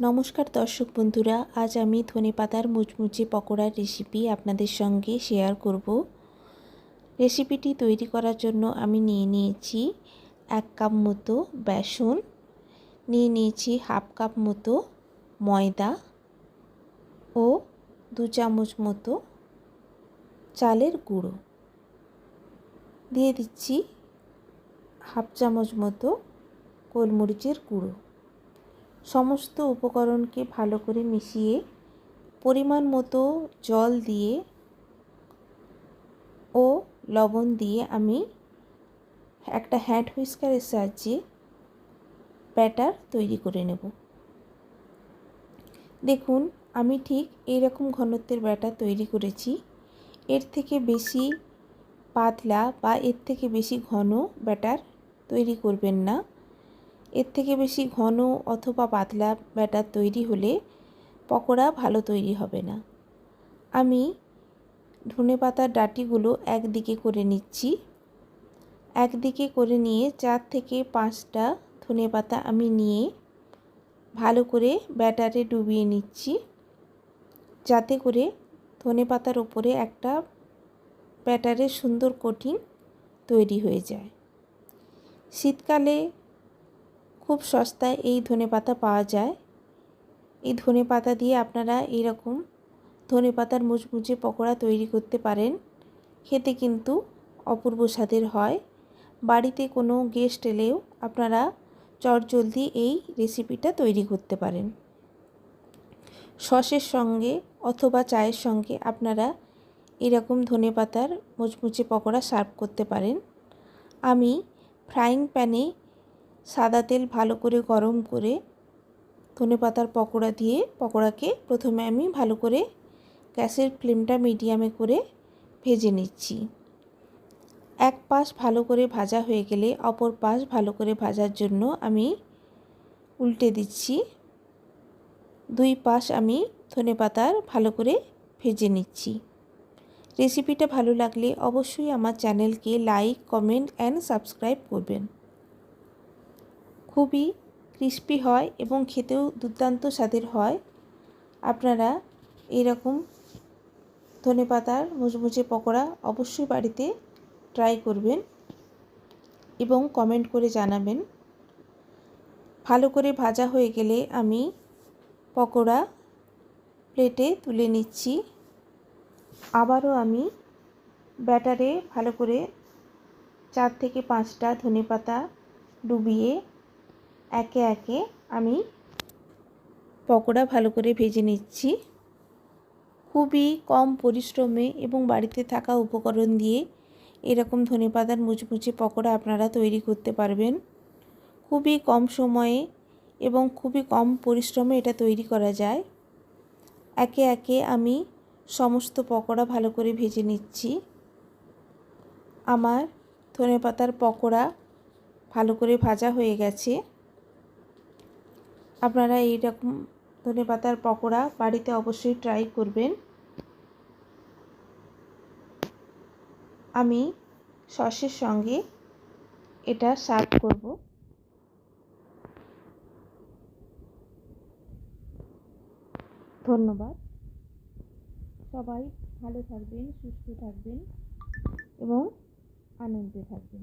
নমস্কার দর্শক বন্ধুরা, আজ আমি ধনে পাতার মুচমুচে পকোড়ার রেসিপি আপনাদের সঙ্গে শেয়ার করব। রেসিপিটি তৈরি করার জন্য আমি নিয়ে নিয়েছি এক কাপ মতো বেসন, নিয়ে নিয়েছি হাফ কাপ মতো ময়দা ও দু চামচ মতো চালের গুঁড়ো। দিয়ে দিচ্ছি হাফ চামচ মতো গোলমরিচের গুঁড়ো। সমস্ত উপকরণকে ভালো করে মিশিয়ে পরিমাণ মতো জল দিয়ে ও লবণ দিয়ে আমি একটা হ্যান্ড হুইস্কারের সাহায্যে ব্যাটার তৈরি করে নেব। দেখুন, আমি ঠিক এইরকম ঘনত্বের ব্যাটার তৈরি করেছি। এর থেকে বেশি পাতলা বা এর থেকে বেশি ঘন ব্যাটার তৈরি করবেন না। এর থেকে বেশি ঘন অথবা পাতলা ব্যাটার তৈরি হলে পকোড়া ভালো তৈরি হবে না। আমি ধনে পাতার ডাটিগুলো একদিকে করে নিচ্ছি। একদিকে করে নিয়ে চার থেকে পাঁচটা ধনে পাতা আমি নিয়ে ভালো করে ব্যাটারে ডুবিয়ে নিচ্ছি। যাতে করে ধনে পাতার ওপরে একটা ব্যাটারের সুন্দর কোটিং তৈরি হয়ে যায়। শীতকালে খুব সস্তায় এই ধনে পাতা পাওয়া যায়। এই ধনে পাতা দিয়ে আপনারা এরকম ধনে পাতার মুচমুচে পকোড়া তৈরি করতে পারেন। খেতে কিন্তু অপূর্ব স্বাদের হয়। বাড়িতে কোনো গেস্ট এলেও আপনারা চটজলদি এই রেসিপিটা তৈরি করতে পারেন। সসের সঙ্গে অথবা চায়ের সঙ্গে আপনারা এরকম ধনে পাতার মুচমুচে পকোড়া সার্ভ করতে পারেন। আমি ফ্রাইং প্যানে সাদা তেল ভালো করে গরম করে ধনে পাতার পকোড়া দিয়ে পকোড়াকে প্রথমে আমি ভালো করে গ্যাসের ফ্লেমটা মিডিয়ামে করে ভেজে নিচ্ছি। এক পাশ ভালো করে ভাজা হয়ে গেলে অপর পাশ ভালো করে ভাজার জন্য আমি উল্টে দিচ্ছি। দুই পাশ আমি ধনে পাতার ভালো করে ভেজে নিচ্ছি। রেসিপিটা ভালো লাগলে অবশ্যই আমার চ্যানেলকে লাইক, কমেন্ট অ্যান্ড সাবস্ক্রাইব করবেন। খুবই ক্রিস্পি হয় এবং খেতেও দুর্দান্ত স্বাদের হয়। আপনারা এরকম ধনে পাতার মুচমুচে পকোড়া অবশ্যই বাড়িতে ট্রাই করবেন এবং কমেন্ট করে জানাবেন। ভালো করে ভাজা হয়ে গেলে আমি পকোড়া প্লেটে তুলে নিচ্ছি। আবারও আমি ব্যাটারে ভালো করে চার থেকে পাঁচটা ধনে পাতা ডুবিয়ে একে একে আমি পকোড়া ভালো করে ভেজে নিচ্ছি। খুবই কম পরিশ্রমে এবং বাড়িতে থাকা উপকরণ দিয়ে এরকম ধনে পাতার মুচমুচে পকোড়া আপনারা তৈরি করতে পারবেন। খুবই কম সময়ে এবং খুবই কম পরিশ্রমে এটা তৈরি করা যায়। একে একে আমি সমস্ত পকোড়া ভালো করে ভেজে নিচ্ছি। আমার ধনে পাতার পকোড়া ভালো করে ভাজা হয়ে গেছে। আপনারা এইরকম ধনে পাতার পকোড়া বাড়িতে অবশ্যই ট্রাই করবেন। আমি সসের সঙ্গে এটা সার্ভ করব। ধন্যবাদ। সবাই ভালো থাকবেন, সুস্থ থাকবেন এবং আনন্দে থাকবেন।